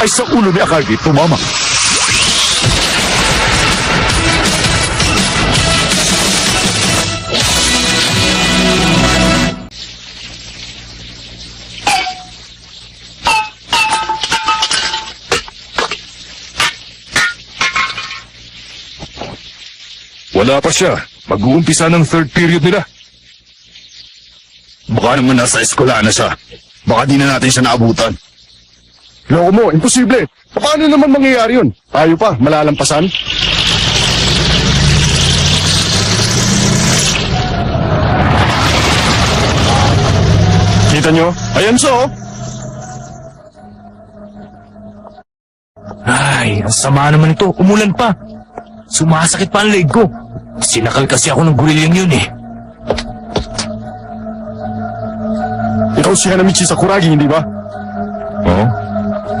ay sa ulo ni Akagi tumama. Wala pa siya. Mag-uumpisa ng third period nila. Baka naman nasa eskwela na siya. Baka di na natin siya naabutan. Loko mo, imposible. Paano naman mangyayari yun? Tayo pa, malalampasan. Kita nyo? Ayan siya oh. Ay, ang sama naman ito. Umulan pa. Sumasakit pa ang leg ko. Sinakal kasi ako ng gorilyang yun eh. Ikaw si Hanamichi Sakuragi, hindi ba?